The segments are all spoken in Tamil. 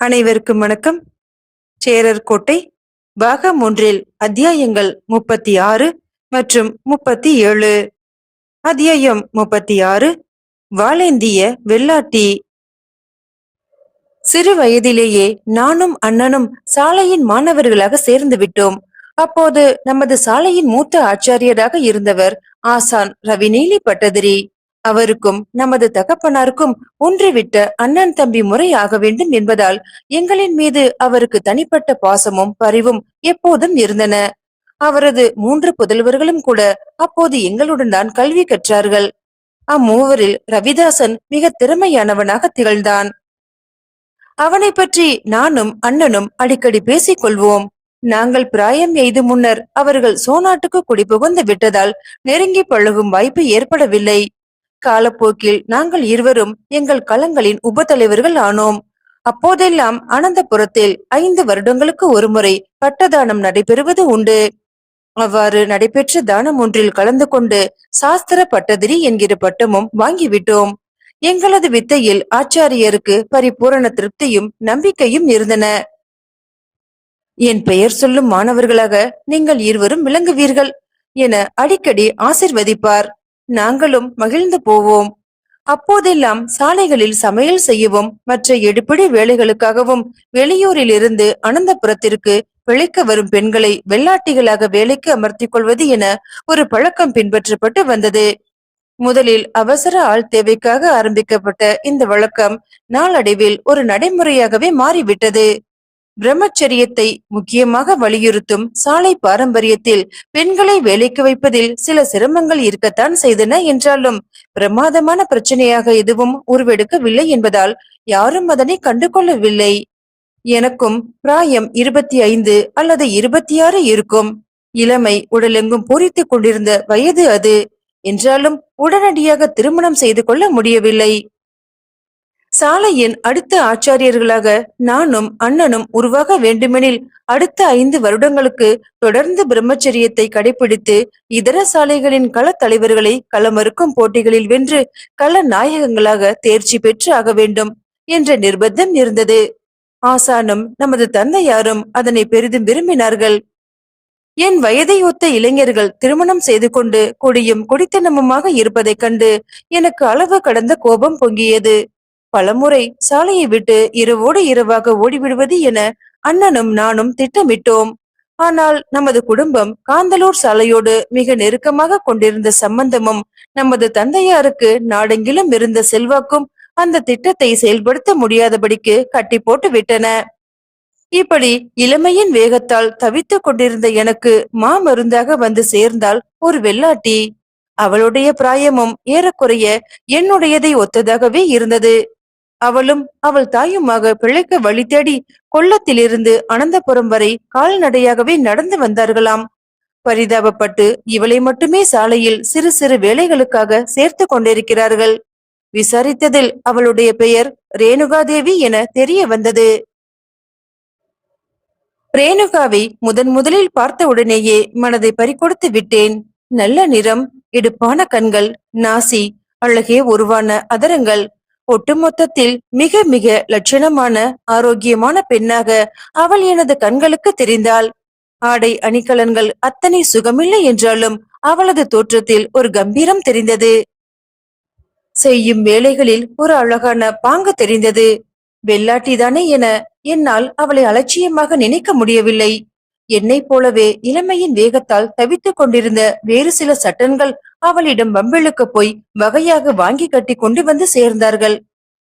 அனைவருக்கும் வணக்கம். சேரர் கோட்டை பாகம் ஒன்றில் அத்தியாயங்கள் முப்பத்தி ஆறு மற்றும் முப்பத்தி ஏழு அத்தியாயம் முப்பத்தி ஆறு வாளேந்திய வெள்ளாட்டி. சிறு வயதிலேயே நானும் அண்ணனும் சாலையின் மாணவர்களாக சேர்ந்து விட்டோம். அப்போது நமது சாலையின் மூத்த ஆச்சாரியராக இருந்தவர் ஆசான் ரவிநீலி பட்டதிரி. அவருக்கும் நமது தகப்பனாருக்கும் ஒன்றிவிட்ட அண்ணன் தம்பி முறை ஆக வேண்டும் என்பதால் எங்களின் மீது அவருக்கு தனிப்பட்ட பாசமும் பரிவும் எப்போதும் இருந்தன. அவரது மூன்று புதல்வர்களும் கூட அப்போது எங்களுடன் தான் கல்வி கற்றார்கள். அம்மூவரில் ரவிதாசன் மிக திறமையானவனாக திகழ்ந்தான். அவனை பற்றி நானும் அண்ணனும் அடிக்கடி பேசிக் கொள்வோம் நாங்கள் பிராயம் எய்து முன்னர் அவர்கள் சோனாட்டுக்கு குடிபுகுந்து விட்டதால் நெருங்கி பழகும் வாய்ப்பு ஏற்படவில்லை. காலப்போக்கில் நாங்கள் இருவரும் எங்கள் களங்களின் உபத்தலைவர்கள் ஆனோம். அப்போதெல்லாம் அனந்தபுரத்தில் ஐந்து வருடங்களுக்கு ஒருமுறை பட்டதானம் நடைபெறுவது உண்டு. அவ்வாறு நடைபெற்ற தானம் ஒன்றில் கலந்து கொண்டு சாஸ்திர பட்டதிரி என்கிற பட்டமும் வாங்கிவிட்டோம். எங்களது வித்தையில் ஆச்சாரியருக்கு பரிபூரண திருப்தியும் நம்பிக்கையும் இருந்தன. என் பெயர் சொல்லும் மாணவர்களாக நீங்கள் இருவரும் விளங்குவீர்கள் என அடிக்கடி ஆசிர்வதிப்பார். நாங்களும் மகிழ்ந்து போவோம். அப்போதெல்லாம் சாலைகளில் சமையல் செய்யவும் மற்ற எடுப்பிடி வேலைகளுக்காகவும் வெளியூரில் இருந்து அனந்தபுரத்திற்கு பிழைக்க வரும் பெண்களை வெள்ளாட்டிகளாக வேலைக்கு அமர்த்திக் கொள்வது என ஒரு பழக்கம் பின்பற்றப்பட்டு வந்தது. முதலில் அவசர ஆள் தேவைக்காக ஆரம்பிக்கப்பட்ட இந்த வழக்கம் நாளடைவில் ஒரு நடைமுறையாகவே மாறிவிட்டது. பிரம்மச்சரியத்தை முக்கியமாக வலியுறுத்தும் சாலை பாரம்பரியத்தில் பெண்களை வேலைக்கு வைப்பதில் சில சிரமங்கள் இருக்கத்தான் செய்தன என்றாலும் பிரமாதமான பிரச்சனையாக எதுவும் உருவெடுக்கவில்லை என்பதால் யாரும் அதனை கண்டுகொள்ளவில்லை. எனக்கும் பிராயம் இருபத்தி ஐந்து அல்லது இருபத்தி ஆறு இருக்கும். இளமை உடலெங்கும் பூரித்துக் கொண்டிருந்த வயது அது. என்றாலும் உடனடியாக திருமணம் செய்து கொள்ள முடியவில்லை. சாலையின் அடுத்த ஆச்சாரியர்களாக நானும் அண்ணனும் உருவாக வேண்டுமெனில் அடுத்த ஐந்து வருடங்களுக்கு தொடர்ந்து பிரம்மச்சரியத்தை கடைபிடித்து இதர சாலைகளின் கள தலைவர்களை களமறுக்கும் போட்டிகளில் வென்று கள நாயகங்களாக தேர்ச்சி பெற்று ஆக வேண்டும் என்ற நிர்பந்தம் இருந்தது. ஆசானும் நமது தந்தையாரும் அதனை பெரிதும் விரும்பினார்கள். என் வயதை ஒத்த இளைஞர்கள் திருமணம் செய்து கொண்டு குடியும் குடித்தனமுமாக இருப்பதைக் கண்டு எனக்கு அளவு கடந்த கோபம் பொங்கியது. பலமுறை சாலையை விட்டு இரவோடு இரவாக ஓடிவிடுவது என அண்ணனும் நானும் திட்டமிட்டோம். ஆனால் நமது குடும்பம் காந்தலூர் சாலையோடு மிக நெருக்கமாக கொண்டிருந்த சம்பந்தமும் நமது தந்தையாருக்கு நாடெங்கிலும் இருந்த செல்வாக்கும் அந்த திட்டத்தை செயல்படுத்த முடியாதபடிக்கு கட்டி போட்டு விட்டன. இப்படி இளமையின் வேகத்தால் தவித்துக் கொண்டிருந்த எனக்கு மாமருந்தாக வந்து சேர்ந்தால் ஒரு வெள்ளாட்டி. அவளுடைய பிராயமும் ஏறக்குறைய என்னுடையதை ஒத்ததாகவே இருந்தது. அவளும் அவள் தாயுமாக பிழைக்க வழி தேடி கொல்லத்திலிருந்து அனந்தபுரம் வரை கால்நடையாகவே நடந்து வந்தார்களாம். பரிதாபப்பட்டு இவளை மட்டுமே சாலையில் சிறு சிறு வேலைகளுக்காக சேர்த்து கொண்டிருக்கிறார்கள். விசாரித்ததில் அவளுடைய பெயர் ரேணுகாதேவி என தெரிய வந்தது. ரேணுகாவை முதன் முதலில் பார்த்த உடனேயே மனதை பறிகொடுத்து விட்டேன். நல்ல நிறம் இடுப்பான கண்கள் நாசி அழகே உருவான அதரங்கள் ஒட்டுமொத்தத்தில் மிக மிக லட்சணமான ஆரோக்கியமான பெண்ணாக அவள் எனது கண்களுக்கு தெரிந்தாள். ஆடை அணிகலன்கள் அத்தனை சுகமில்லை என்றாலும் அவளது தோற்றத்தில் ஒரு கம்பீரம் தெரிந்தது. செய்யும் வேலைகளில் ஒரு அழகான பாங்கு தெரிந்தது. வெள்ளாட்டிதானே என என்னால் அவளை அலட்சியமாக நினைக்க முடியவில்லை. என்னைப் போலவே இளமையின் வேகத்தால் தவித்துக் கொண்டிருந்த வேறு சில சட்டன்கள் அவளிடம் வம்பிழுக்க போய் வகையாக வாங்கி கட்டி கொண்டு வந்து சேர்ந்தார்கள்.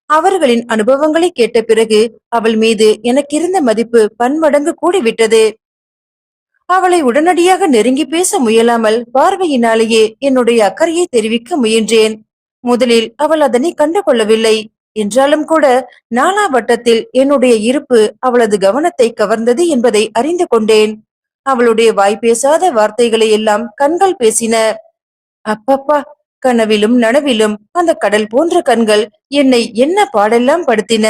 அவர்களின் அனுபவங்களை கேட்ட பிறகு அவள் மீது எனக்கிருந்த மதிப்பு பன்மடங்கு கூடிவிட்டது. அவளை உடனடியாக நெருங்கி பேச முயலாமல் பார்வையினாலேயே என்னுடைய அக்கறையை தெரிவிக்க முயன்றேன். முதலில் அவள் அதனை கண்டு கொள்ளவில்லை என்றாலும் கூட நாலா வட்டத்தில் என்னுடைய இருப்பு அவளது கவனத்தை கவர்ந்தது என்பதை அறிந்து கொண்டேன். அவளுடைய வாய் பேசாத வார்த்தைகளை எல்லாம் கண்கள் பேசின. அப்பப்பா கனவிலும் நனவிலும் அந்த கடல் போன்ற கண்கள் என்னை என்ன பாடெல்லாம் படுத்தின?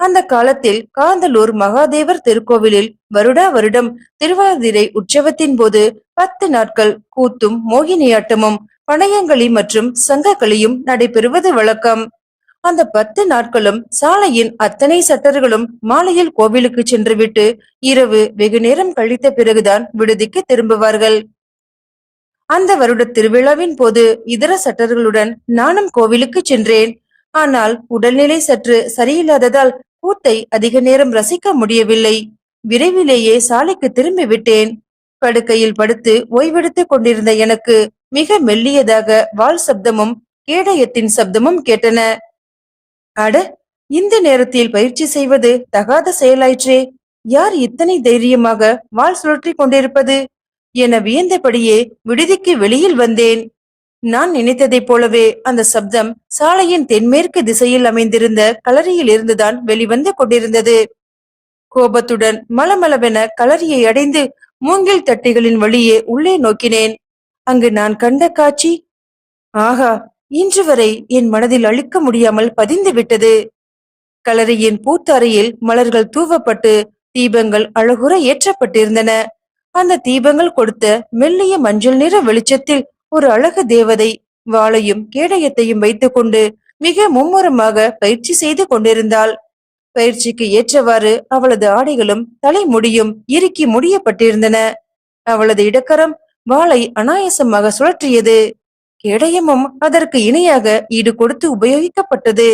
அந்த காலத்தில் காந்தலூர் மகாதேவர் திருக்கோவிலில் வருடா வருடம் திருவாதிரை உற்சவத்தின் போது பத்து நாட்கள் கூத்தும் மோகினியாட்டமும் பணையங்களி மற்றும் சங்ககளியும் நடைபெறுவது வழக்கம். அந்த பத்து நாட்களும் சாலையின் அத்தனை சட்டர்களும் மாலையில் கோவிலுக்கு சென்றுவிட்டு இரவு வெகு நேரம் கழித்த பிறகுதான் விடுதிக்கு திரும்புவார்கள். அந்த வருட திருவிழாவின் போது இதர சட்டர்களுடன் நானும் கோவிலுக்கு சென்றேன். ஆனால் உடல்நிலை சற்று சரியில்லாததால் கூத்தை அதிக நேரம் ரசிக்க முடியவில்லை. விரைவிலேயே சாலைக்கு திரும்பி விட்டேன் படுக்கையில் படுத்து ஓய்வெடுத்துக் கொண்டிருந்த எனக்கு மிக மெல்லியதாக வால் சப்தமும் கேடயத்தின் சப்தமும் கேட்டன. அட இந்த நேரத்தில் பயிற்சி செய்வது தகாத செயலாயிற்றே. யார் இத்தனை தைரியமாக வாள் சுழற்றிக் கொண்டிருப்பது? என வியந்தபடியே விடுதிக்கு வெளியில் வந்தேன். நான் நினைத்ததைப் போலவே அந்த சப்தம் சாலையின் தென்மேற்கு திசையில் அமைந்திருந்த களரியில் இருந்துதான் வெளிவந்து கொண்டிருந்தது. கோபத்துடன் மலமளவென களரியை அடைந்து மூங்கில் தட்டிகளின் வழியே உள்ளே நோக்கினேன். அங்கு நான் கண்ட காட்சி? ஆகா இன்று வரை என் மனதில் அழிக்க முடியாமல் பதிந்து விட்டது. களரியின் பூத்தறையில் மலர்கள் தூவப்பட்டு தீபங்கள் அழகுற ஏற்றப்பட்டிருந்தன. அந்த தீபங்கள் கொடுத்த மெல்லிய மஞ்சள் நிற வெளிச்சத்தில் ஒரு அழகு தேவதை வாளையும் கேடயத்தையும் வைத்துக்கொண்டு மிக மும்முரமாக பயிற்சி செய்து கொண்டிருந்தாள். பயிற்சிக்கு ஏற்றவாறு அவளது ஆடைகளும் தலைமுடியும் இறுக்கி முடியப்பட்டிருந்தன. அவளது இடக்கரம் வாளை அனாயசமாக சுழற்றியது. கேடயமும் அதற்கு இணையாக ஈடு கொடுத்து உபயோகிக்கப்பட்டது.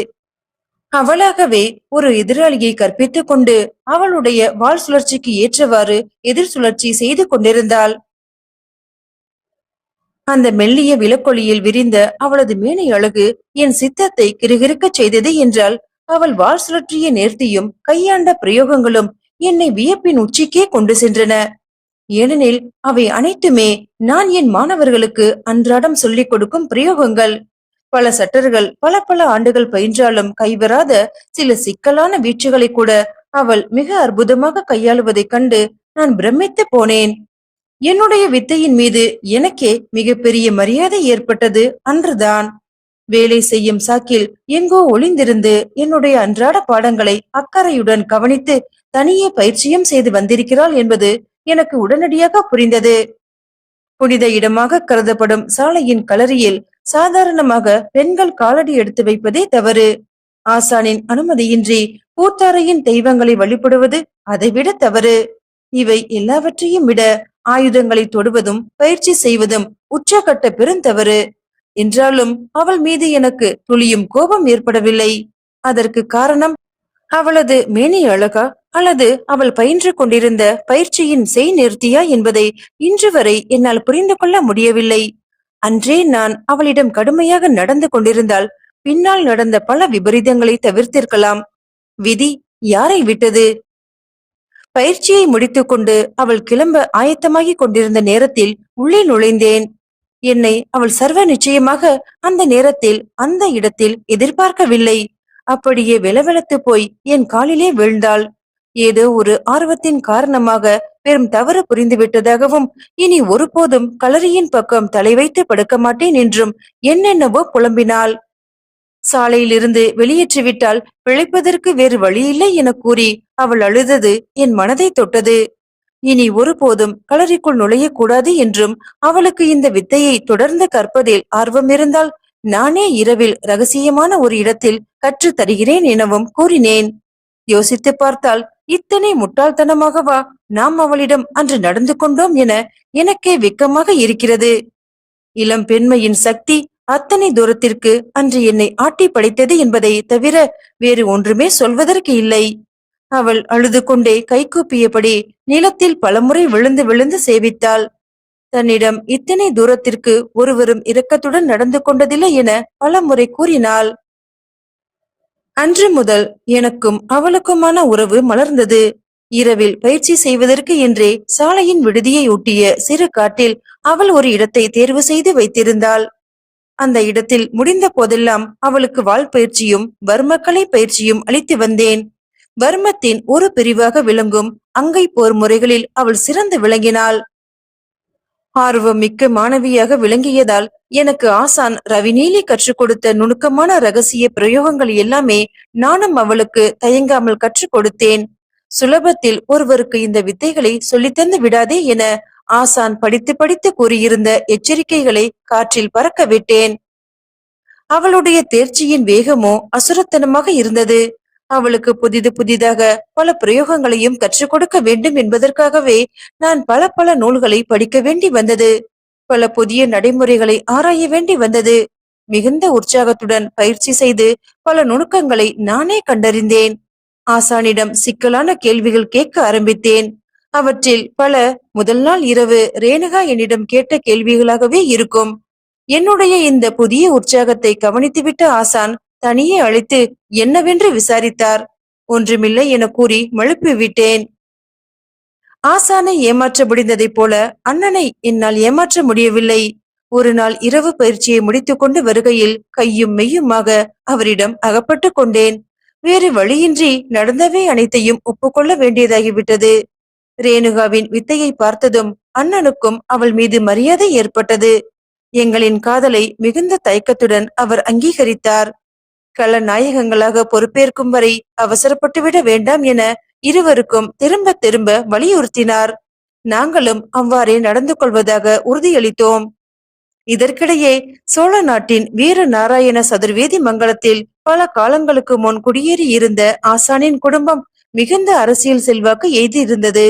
அவளாகவே ஒரு எதிராளியை கற்பித்துக் கொண்டு அவளுடைய வாள் சுழற்சிக்கு ஏற்றவாறு எதிர் சுழற்சி செய்து கொண்டிருந்தாள். அந்த மெல்லிய விலக்கொலியில் விரிந்த அவளது மேனை அழகு என் சித்தத்தை கிறுகிறுக்கச் செய்தது என்றால் அவள் வாள் சுழற்றிய நேர்த்தியும் கையாண்ட பிரயோகங்களும் என்னை வியப்பின் உச்சிக்கே கொண்டு சென்றன. ஏனெனில் அவை அனைத்துமே நான் என் மாணவர்களுக்கு அன்றாடம் சொல்லிக் கொடுக்கும் பிரயோகங்கள். பல சட்டர்கள் பல பல ஆண்டுகள் பயின்றாலும் கைவராத சில சிக்கலான வீச்சுகளை கூட அவள் மிக அற்புதமாக கையாளுவதைக் கண்டு நான் பிரமித்து போனேன். என்னுடைய வித்தையின் மீது எனக்கே மிகப்பெரிய மரியாதை ஏற்பட்டது அன்றுதான். வேலை செய்யும் சாக்கில் எங்கோ ஒளிந்திருந்து என்னுடைய அன்றாட பாடங்களை அக்கறையுடன் கவனித்து தனியே பயிற்சியும் செய்து வந்திருக்கிறாள் என்பது எனக்கு உடனடியாக புரிந்தது. புனித இடமாக கருதப்படும் சாலையின் கலரியில் சாதாரணமாக பெண்கள் காலடி எடுத்து வைப்பதே தவறு. ஆசானின் அனுமதியின்றி பூத்தாரையின் தெய்வங்களை வழிபடுவது அதைவிட தவறு. இவை எல்லாவற்றையும் விட ஆயுதங்களை தொடுவதும் பயிற்சி செய்வதும் உச்சகட்ட பெருந்தவறு என்றாலும் அவள் மீது எனக்கு துளியும் கோபம் ஏற்படவில்லை. அதற்கு காரணம் அவளது மேனி அழகா அல்லது அவள் பயின்று கொண்டிருந்த பயிற்சியின் செய் நிறுத்தியா என்பதை இன்று வரை என்னால் புரிந்து கொள்ள முடியவில்லை. அன்றே நான் அவளிடம் கடுமையாக நடந்து கொண்டிருந்தால் பின்னால் நடந்த பல விபரீதங்களை தவிர்த்திருக்கலாம். விதி யாரை விட்டது? பயிற்சியை முடித்துக்கொண்டு அவள் கிளம்ப ஆயத்தமாகிக் கொண்டிருந்த நேரத்தில் உள்ளே நுழைந்தேன். என்னை அவள் சர்வ நிச்சயமாக அந்த நேரத்தில் அந்த இடத்தில் எதிர்பார்க்கவில்லை. அப்படியே வெலவெலத்து போய் என் காலிலே வீழ்ந்தாள். ஏதோ ஒரு ஆர்வத்தின் காரணமாக பெரும் தவறு புரிந்து விட்டதாகவும் இனி ஒருபோதும் களரியின் பக்கம் தலை வைத்து படுக்க மாட்டேன் என்றும் என்னென்னவோ புலம்பினாள். சாலையிலிருந்து வெளியேற்றிவிட்டால் பிழைப்பதற்கு வேறு வழியில்லை என கூறி அவள் அழுதது என் மனதை தொட்டது. இனி ஒருபோதும் களரிக்குள் நுழையக்கூடாது என்றும் அவளுக்கு இந்த வித்தையை தொடர்ந்து கற்பதில் ஆர்வம் இருந்தால் நானே இரவில் ரகசியமான ஒரு இடத்தில் கற்றுத் தருகிறேன் எனவும் கூறினேன். யோசித்து பார்த்தால் இத்தனை முட்டாள்தனமாகவா நாம் அவளிடம் அன்று நடந்து கொண்டோம் என எனக்கே வெக்கமாக இருக்கிறது. இளம் பெண்மையின் சக்தி அத்தனை தூரத்திற்கு அன்று என்னை ஆட்டி படைத்தது என்பதை தவிர வேறு ஒன்றுமே சொல்வதற்கு இல்லை. அவள் அழுது கொண்டே கைகூப்பியபடி நிலத்தில் பலமுறை விழுந்து விழுந்து சேவித்தாள். தன்னிடம் இத்தனை தூரத்திற்கு ஒருவரும் இரக்கத்துடன் நடந்து கொண்டதில்லை என பல முறை கூறினாள். அன்று முதல் எனக்கும் அவளுக்குமான உறவு மலர்ந்தது. இரவில் பயிற்சி செய்வதற்கு என்றே சாலையின் விடுதியை ஒட்டிய சிறு காட்டில் அவள் ஒரு இடத்தை தேர்வு செய்து வைத்திருந்தாள். அந்த இடத்தில் முடிந்த போதெல்லாம் அவளுக்கு வாள் பயிற்சியும் வர்மக்கலை பயிற்சியும் அளித்து வந்தேன். வர்மத்தின் ஒரு பிரிவாக விளங்கும் அங்கை போர் முறைகளில் அவள் சிறந்து விளங்கினாள். ஆர்வம் மிக்க மாணவியாக விளங்கியதால் எனக்கு ஆசான் ரவிநீலி கற்றுக் கொடுத்த நுணுக்கமான ரகசிய பிரயோகங்கள் எல்லாமே நானும் அவளுக்கு தயங்காமல் கற்றுக் கொடுத்தேன். சுலபத்தில் ஒருவருக்கு இந்த வித்தைகளை சொல்லித்தந்து விடாதே என ஆசான் படித்து படித்து கூறியிருந்த எச்சரிக்கைகளை காற்றில் பறக்க விட்டேன். அவளுடைய தேர்ச்சியின் வேகமோ அசுரத்தனமாக இருந்தது. அவளுக்கு புதிது புதிதாக பல பிரயோகங்களையும் கற்றுக் கொடுக்க வேண்டும் என்பதற்காகவே நான் பல பல நூல்களை படிக்க வேண்டி வந்தது. பல புதிய நடைமுறைகளை ஆராய வேண்டி வந்தது. மிகுந்த உற்சாகத்துடன் பயிற்சி செய்து பல நுணுக்கங்களை நானே கண்டறிந்தேன். ஆசானிடம் சிக்கலான கேள்விகள் கேட்க ஆரம்பித்தேன். அவற்றில் பல முதல் நாள் இரவு ரேணுகா என்னிடம் கேட்ட கேள்விகளாகவே இருக்கும். என்னுடைய இந்த புதிய உற்சாகத்தை கவனித்துவிட்ட ஆசான் தனியே அழைத்து என்னவென்று விசாரித்தார். ஒன்றுமில்லை என கூறி மழுப்பி விட்டேன். ஆசானை ஏமாற்ற முடிந்ததைப் போல அண்ணனை என்னால் ஏமாற்ற முடியவில்லை. ஒரு நாள் இரவு பயிற்சியை முடித்துக்கொண்டு வருகையில் கையும் மெய்யுமாக அவரிடம் அகப்பட்டு கொண்டேன். வேறு வழியின்றி நடந்தவை அனைத்தையும் ஒப்புக்கொள்ள வேண்டியதாகிவிட்டது. ரேணுகாவின் வித்தையை பார்த்ததும் அண்ணனுக்கும் அவள் மீது மரியாதை ஏற்பட்டது. எங்களின் காதலை மிகுந்த தயக்கத்துடன் அவர் அங்கீகரித்தார். கள நாயகங்களாக பொறுப்பேற்கும் வரை அவசரப்பட்டுவிட வேண்டாம் என இருவருக்கும் திரும்ப திரும்ப வலியுறுத்தினார். நாங்களும் அவ்வாறே நடந்து கொள்வதாக உறுதியளித்தோம். இதற்கிடையே சோழ நாட்டின் வீர நாராயண சதுர்வேதி மங்கலத்தில் பல காலங்களுக்கு முன் குடியேறி இருந்த ஆசானின் குடும்பம் மிகுந்த அரசியல் செல்வாக்கு எய்தியிருந்தது.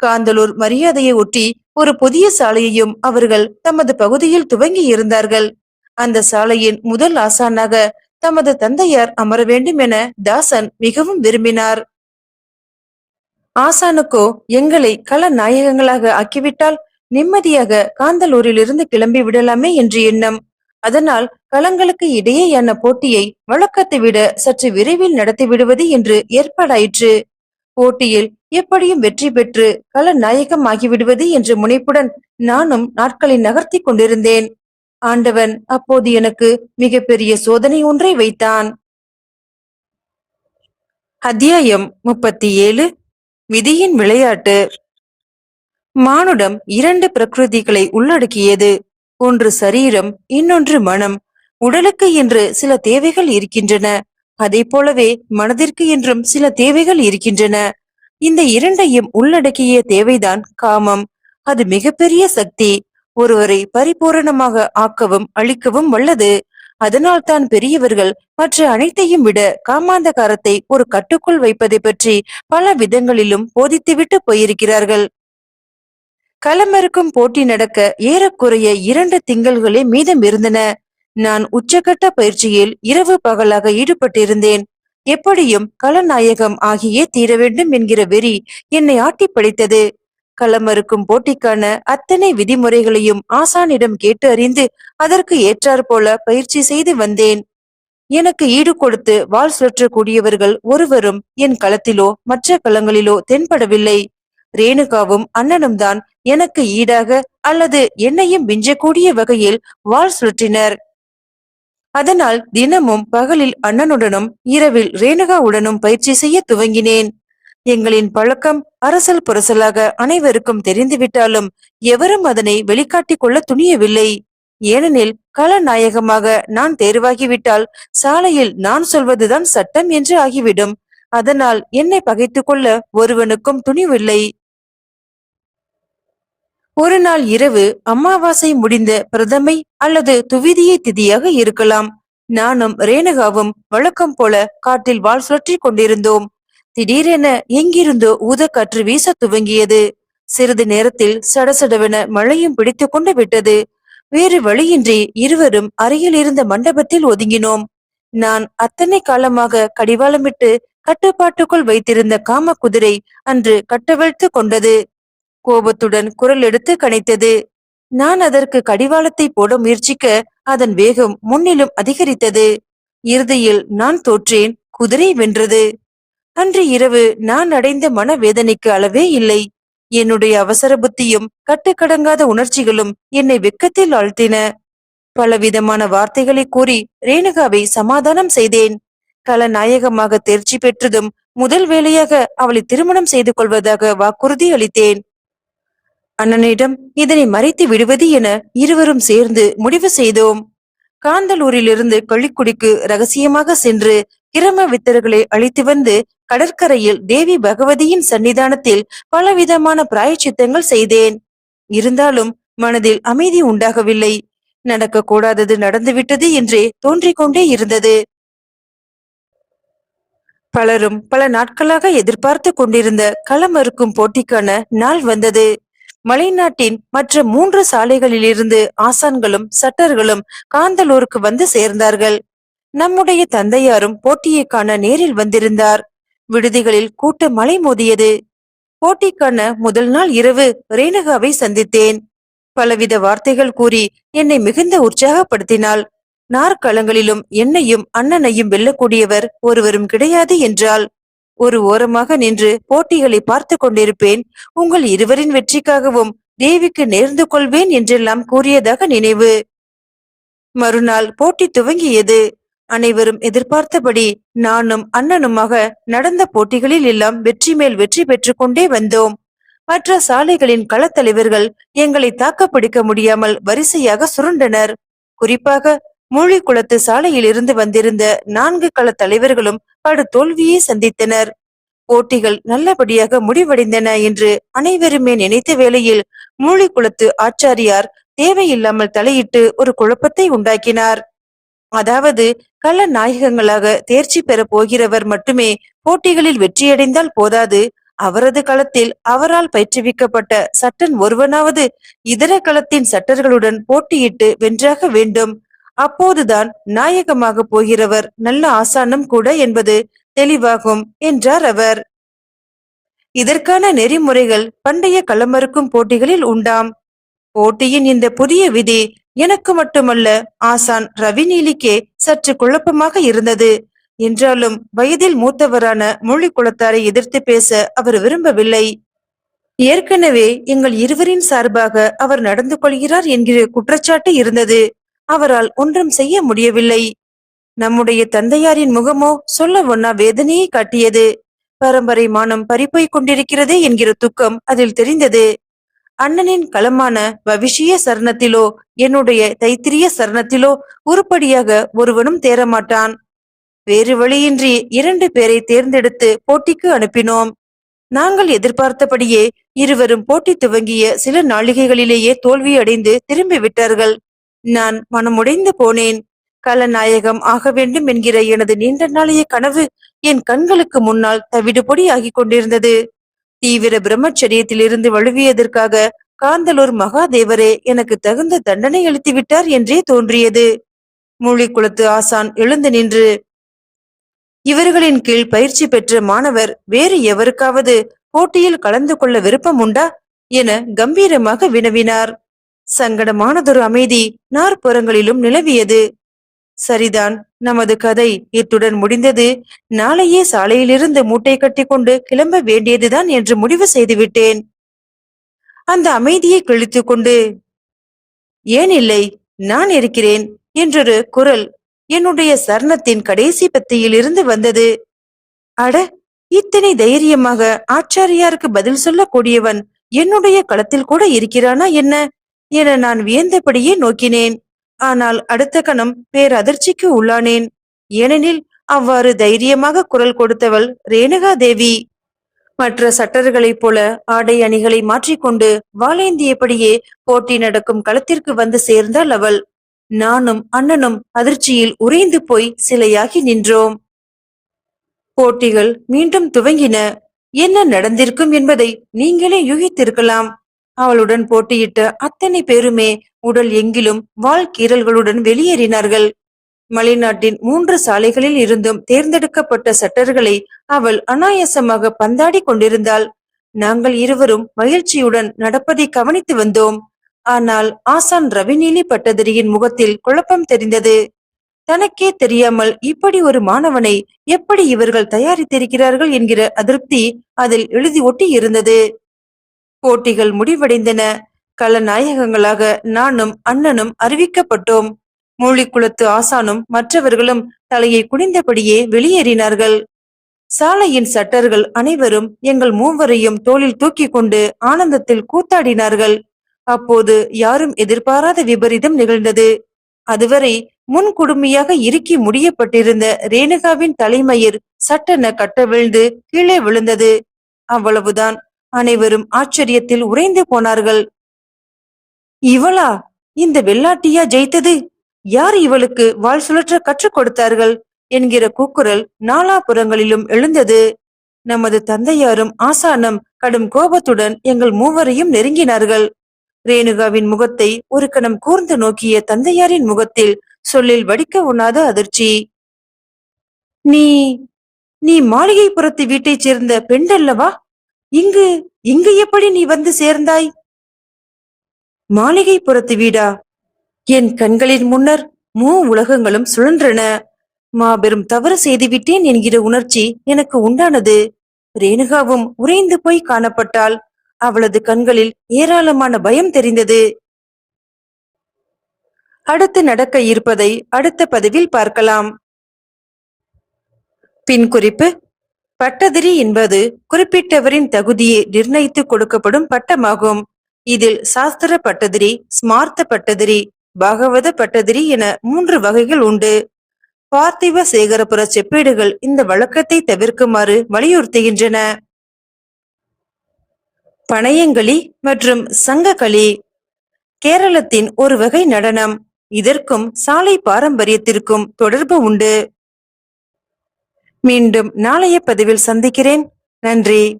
காந்தலூர் மரியாதையை ஒட்டி ஒரு புதிய சாலையையும் அவர்கள் தமது பகுதியில் துவங்கி இருந்தார்கள் அந்த சாலையின் முதல் ஆசானாக தமது தந்தையார் அமர வேண்டும் என தாசன் மிகவும் விரும்பினார். ஆசானுக்கோ எங்களை கள நாயகங்களாக ஆக்கிவிட்டால் நிம்மதியாக காந்தலூரிலிருந்து கிளம்பி விடலாமே என்று எண்ணம். அதனால் களங்களுக்கு இடையேயான போட்டியை வழக்கத்தை விட சற்று விரைவில் நடத்தி விடுவது என்று ஏற்பாடாயிற்று. போட்டியில் எப்படியும் வெற்றி பெற்று கள நாயகம் ஆகிவிடுவது என்ற முனைப்புடன் நானும் நாட்களை நகர்த்தி கொண்டிருந்தேன். ஆண்டவன் அப்போது எனக்கு மிகப்பெரிய சோதனை ஒன்றை வைத்தான். அத்தியாயம் முப்பத்தி ஏழு விதியின் விளையாட்டு. மானுடம் இரண்டு பிரகிருதிகளை உள்ளடக்கியது. ஒன்று சரீரம் இன்னொன்று மனம். உடலுக்கு என்று சில தேவைகள் இருக்கின்றன. அதை போலவே மனதிற்கு என்றும் சில தேவைகள் இருக்கின்றன. இந்த இரண்டையும் உள்ளடக்கிய தேவைதான் காமம். அது மிகப்பெரிய சக்தி. ஒருவரை பரிபூரணமாக ஆக்கவும் அழிக்கவும் வல்லது. அதனால் தான் பெரியவர்கள் மற்ற அனைத்தையும் விட காமாந்தகாரத்தை ஒரு கட்டுக்குள் வைப்பதை பற்றி பல விதங்களிலும் போதித்துவிட்டு போயிருக்கிறார்கள். களமிறக்கும் போட்டி நடக்க ஏறக்குறைய இரண்டு திங்கள்களே மீதம் இருந்தன. நான் உச்சகட்ட பயிற்சியில் இரவு பகலாக ஈடுபட்டிருந்தேன். எப்படியும் களநாயகம் ஆகியே தீர வேண்டும் என்கிற வெறி என்னை ஆட்டி படைத்தது. களமறுக்கும் போட்டிக்கான அத்தனை விதிமுறைகளையும் ஆசானிடம் கேட்டு அறிந்து அதற்கு ஏற்றாற்போல பயிற்சி செய்து வந்தேன். எனக்கு ஈடு கொடுத்து வாள் சுழற்றக்கூடியவர்கள் ஒருவரும் என் களத்திலோ மற்ற களங்களிலோ தென்படவில்லை. ரேணுகாவும் அண்ணனும் தான் எனக்கு ஈடாக அல்லது என்னையும் விஞ்சக்கூடிய வகையில் வாள் சுழற்றினர். அதனால் தினமும் பகலில் அண்ணனுடனும் இரவில் ரேணுகாவுடனும் பயிற்சி செய்ய துவங்கினேன். எங்களின் பழக்கம் அரசல் புரசலாக அனைவருக்கும் தெரிந்துவிட்டாலும் எவரும் அதனை வெளிக்காட்டிக் கொள்ள துணியவில்லை. ஏனெனில் களநாயகமாக நான் தேர்வாகிவிட்டால் சாலையில் நான் சொல்வதுதான் சட்டம் என்று ஆகிவிடும். அதனால் என்னை பகைத்துக் கொள்ள ஒருவனுக்கும் துணிவில்லை. ஒரு நாள் இரவு அமாவாசை முடிந்த பிரதமை அல்லது துவிதியை திதியாக இருக்கலாம். நானும் ரேணுகாவும் வழக்கம் போல காட்டில் வாள் சுழற்றி கொண்டிருந்தோம். திடீரென எங்கிருந்தோ ஊதக்காற்று வீச துவங்கியது. சிறிது நேரத்தில் சடசடவென மழையும் பிடித்து கொண்டு விட்டது. வேறு வழியின்றி இருவரும் அறையில் இருந்த மண்டபத்தில் ஒதுங்கினோம். நான் அத்தனை காலமாக கடிவாளமிட்டு கட்டுப்பாட்டுக்குள் வைத்திருந்த காம குதிரை அன்று கட்டவிழ்த்து கொண்டது. கோபத்துடன் குரல் எடுத்து கனைத்தது. நான் அதற்கு கடிவாளத்தை போட முயற்சிக்க அதன் வேகம் முன்னிலும் அதிகரித்தது. இறுதியில் நான் தோற்றேன் குதிரை வென்றது. அன்று இரவு நான் அடைந்த மனவேதனைக்கு அளவே இல்லை. என்னுடைய அவசர புத்தியும் கட்டுக்கடங்காத உணர்ச்சிகளும் என்னை வெக்கத்தில் ஆழ்த்தின. பலவிதமான வார்த்தைகளை கூறி ரேணுகாவை சமாதானம் செய்தேன். கலநாயகமாக தேர்ச்சி பெற்றதும் முதல் வேலையாக அவளை திருமணம் செய்து கொள்வதாக வாக்குறுதி அளித்தேன். அண்ணனிடம் இதனை மறைத்து விடுவது என இருவரும் சேர்ந்து முடிவு செய்தோம். காந்தலூரிலிருந்து கள்ளிக்குடிக்கு ரகசியமாக சென்று கிரம வித்தர்களை அழைத்து வந்து கடற்கரையில் தேவி பகவதியின் சன்னிதானத்தில் பலவிதமான பிராயச்சித்தங்கள் செய்தேன். இருந்தாலும் மனதில் அமைதி உண்டாகவில்லை. நடக்க கூடாதது நடந்துவிட்டது என்றே தோன்றிக் கொண்டே இருந்தது. பலரும் பல நாட்களாக எதிர்பார்த்து கொண்டிருந்த களமறுக்கும் போட்டிக்கான நாள் வந்தது. மலைநாட்டின் மற்ற மூன்று சாலைகளிலிருந்து ஆசான்களும் சட்டர்களும் காந்தலூருக்கு வந்து சேர்ந்தார்கள். நம்முடைய தந்தையாரும் போட்டியை காண நேரில் வந்திருந்தார். விடுதிகளில் கூட்ட மலை மோதியது. போட்டிக்கான முதல் நாள் இரவு ரேணுகாவை சந்தித்தேன். பலவித வார்த்தைகள் கூறி என்னை மிகுந்த உற்சாகப்படுத்தினாள். நாற்களங்களிலும் என்னையும் அண்ணனையும் வெல்லக்கூடியவர் ஒருவரும் கிடையாது என்றால் ஒரு ஓரமாக நின்று போட்டிகளை பார்த்து கொண்டிருப்பேன். உங்கள் இருவரின் வெற்றிக்காகவும் தேவிக்கு நேர்ந்து கொள்வேன் என்றெல்லாம் கூறியதாக நினைவு. மறுநாள் போட்டி துவங்கியது. அனைவரும் எதிர்பார்த்தபடி நானும் அண்ணனுமாக நடந்த போட்டிகளில் எல்லாம் வெற்றி மேல் வெற்றி பெற்றுக் கொண்டே வந்தோம். மற்ற சாலைகளின் களத்தலைவர்கள் எங்களை தாக்கப்பிடிக்க முடியாமல் வரிசையாக சுருண்டனர். குறிப்பாக மூழிக்குளத்து சாலையில் இருந்து வந்திருந்த நான்கு கள தலைவர்களும் படு தோல்வியை சந்தித்தனர். போட்டிகள் நல்லபடியாக முடிவடைந்தன என்று அனைவருமே நினைத்த வேளையில் மூழிக்குளத்து ஆச்சாரியார் தேவையில்லாமல் தலையிட்டு ஒரு குழப்பத்தை உண்டாக்கினார். அதாவது கள்ள நாயகங்களாக தேர்ச்சி பெற போகிறவர் மட்டுமே போட்டிகளில் வெற்றியடைந்தால் போதாது. அவரது களத்தில் அவரால் பயிற்றுவிக்கப்பட்ட சட்டன் ஒருவனாவது இதர களத்தின் சட்டர்களுடன் போட்டியிட்டு வென்றாக வேண்டும். அப்போதுதான் நாயகமாக போகிறவர் நல்ல ஆசானம் கூட என்பது தெளிவாகும் என்றார் அவர். இதற்கான நெறிமுறைகள் பண்டைய களமறுக்கும் போட்டிகளில் உண்டாம். போட்டியின் இந்த புதிய விதி எனக்கு மட்டுமல்ல ஆசான் ரவிநீலிக்கே சற்று குழப்பமாக இருந்தது. என்றாலும் வயதில் மூத்தவரான மொழி குளத்தாரை எதிர்த்து பேச அவர் விரும்பவில்லை. ஏற்கனவே எங்கள் இருவரின் சார்பாக அவர் நடந்து கொள்கிறார் என்கிற குற்றச்சாட்டு இருந்தது. அவரால் ஒன்றும் செய்ய முடியவில்லை. நம்முடைய தந்தையாரின் முகமோ சொல்ல ஒன்னா வேதனையை காட்டியது. பரம்பரை மானம் பறிப்போய் கொண்டிருக்கிறதே என்கிற துக்கம் அதில் தெரிந்தது. அண்ணனின் களமான வவிஷிய சரணத்திலோ என்னுடைய தைத்திரிய சரணத்திலோ உருப்படியாக ஒருவனும் தேரமாட்டான் வேறு வழியின்றி இரண்டு பேரை தேர்ந்தெடுத்து போட்டிக்கு அனுப்பினோம். நாங்கள் எதிர்பார்த்தபடியே இருவரும் போட்டி துவங்கிய சில நாளிகைகளிலேயே தோல்வியடைந்து திரும்பி விட்டார்கள். நான் மனமுடைந்து போனேன். கலநாயகம் ஆக வேண்டும் என்கிற எனது நீண்ட நாளைய கனவு என் கண்களுக்கு முன்னால் தவிடுபொடி ஆகிக் கொண்டிருந்தது. தீவிர பிரம்மச்சரியத்திலிருந்து வழுவியதற்காக காந்தலூர் மகாதேவரே எனக்கு தகுந்த தண்டனை அளித்து விட்டார் என்றே தோன்றியது. மூழிக்குளத்து ஆசான் எழுந்து நின்று இவர்களின் கீழ் பயிற்சி பெற்ற மாணவர் வேறு எவருக்காவது போட்டியில் கலந்து கொள்ள விருப்பம் உண்டா என கம்பீரமாக வினவினார். சங்கடமானதொரு அமைதி நாற்புறங்களிலும் நிலவியது. சரிதான். நமது கதை இத்துடன் முடிந்தது. நாளையே சாலையிலிருந்து மூட்டை கட்டி கொண்டு கிளம்ப வேண்டியதுதான் என்று முடிவு செய்துவிட்டேன். அந்த அமைதியை கிழித்து கொண்டு ஏன் இல்லை நான் இருக்கிறேன் என்றொரு குரல் என்னுடைய சர்ணத்தின் கடைசி பத்தியில் இருந்து வந்தது. அட இத்தனை தைரியமாக ஆச்சாரியாருக்கு பதில் சொல்லக்கூடியவன் என்னுடைய களத்தில் கூட இருக்கிறானா என்ன? என நான் வியந்தபடியே நோக்கினேன். ஆனால் அடுத்த கணம் பேரதிர்ச்சிக்கு உள்ளானேன். ஏனெனில் அவ்வாறு தைரியமாக குரல் கொடுத்தவள் ரேணுகா தேவி. மற்ற சட்டர்களைப் போல ஆடை அணிகளை மாற்றிக்கொண்டு வாளேந்தியபடியே போட்டி நடக்கும் களத்திற்கு வந்து சேர்ந்தாள் அவள். நானும் அண்ணனும் அதிர்ச்சியில் உறைந்து போய் சிலையாகி நின்றோம். போட்டிகள் மீண்டும் துவங்கின. என்ன நடந்திருக்கும் என்பதை நீங்களே யூகித்திருக்கலாம். அவளுடன் போட்டியிட்ட அத்தனை பேருமே உடல் எங்கிலும் வாழ்கீரல்களுடன் வெளியேறினார்கள். மலைநாட்டின் மூன்று சாலைகளில் இருந்தும் தேர்ந்தெடுக்கப்பட்ட சட்டர்களை அவள் அனாயாசமாக பந்தாடி கொண்டிருந்தாள். நாங்கள் இருவரும் மகிழ்ச்சியுடன் நடப்பதை கவனித்து வந்தோம். ஆனால் ஆசான் ரவிநீலி பட்டதிரியின் முகத்தில் குழப்பம் தெரிந்தது. தனக்கே தெரியாமல் இப்படி ஒரு மாணவனை எப்படி இவர்கள் தயாரித்திருக்கிறார்கள் என்கிற அதிருப்தி அதில் எழுதி ஒட்டி இருந்தது போட்டிகள் முடிவடைந்தன. கலநாயகங்களாக நானும் அண்ணனும் அறிவிக்கப்பட்டோம். மூலிக்குளத்து ஆசானும் மற்றவர்களும் தலையை குனிந்தபடியே வெளியேறினார்கள். சாலையின் சட்டர்கள் அனைவரும் எங்கள் மூவரையும் தோளில் தூக்கி கொண்டு ஆனந்தத்தில் கூத்தாடினார்கள். அப்போது யாரும் எதிர்பாராத விபரீதம் நிகழ்ந்தது. அதுவரை முன் குடுமையாக இறுக்கி முடியப்பட்டிருந்த ரேணுகாவின் தலைமயிர் சட்டென கட்டவிழ்ந்து கீழே விழுந்தது. அவ்வளவுதான். அனைவரும் ஆச்சரியத்தில் உறைந்து போனார்கள். இவளா? இந்த வெள்ளாட்டியா ஜெயித்தது? யார் இவளுக்கு வாழ் சுழற்ற கற்றுக் கொடுத்தார்கள்? என்கிற கூக்குரல் நாலாபுறங்களிலும் எழுந்தது. நமது தந்தையாரும் ஆசானம் கடும் கோபத்துடன் எங்கள் மூவரையும் நெருங்கினார்கள். ரேணுகாவின் முகத்தை ஒரு கணம் கூர்ந்து நோக்கிய தந்தையாரின் முகத்தில் சொல்லில் வடிக்க உண்ணாத அதிர்ச்சி. நீ நீ மாளிகைப்புறத்து வீட்டைச் சேர்ந்த பெண்டல்லவா இங்கு இங்கு எப்படி நீ வந்து சேர்ந்தாய்? மாளிகை புறத்து வீடா? என் கண்களின் முன்னர் மூ உலகங்களும் சுழன்றன. மாபெரும் தவறு செய்துவிட்டேன் என்கிற உணர்ச்சி எனக்கு உண்டானது. ரேணுகாவும் உறைந்து போய் காணப்பட்டால் அவளது கண்களில் ஏராளமான பயம் தெரிந்தது. அடுத்து நடக்க இருப்பதை அடுத்த பதிவில் பார்க்கலாம். பின் குறிப்பு பட்டதிரி என்பது குறிப்பிட்டவரின் தகுதியை நிர்ணயித்து கொடுக்கப்படும் பட்டமாகும். இதில் சாஸ்திர பட்டதிரி ஸ்மார்த்த பட்டதிரி பாகவத பட்டதிரி என மூன்று வகைகள் உண்டு. பார்த்திவ சேகரபுர செப்பேடுகள் இந்த வழக்கத்தை தவிர்க்குமாறு வலியுறுத்துகின்றன. பனையங்களி மற்றும் சங்ககளி. கேரளத்தின் ஒரு வகை நடனம். இதற்கும் சாலை பாரம்பரியத்திற்கும் தொடர்பு உண்டு. மீண்டும் நாளைய பதிவில் சந்திக்கிறேன். நன்றி.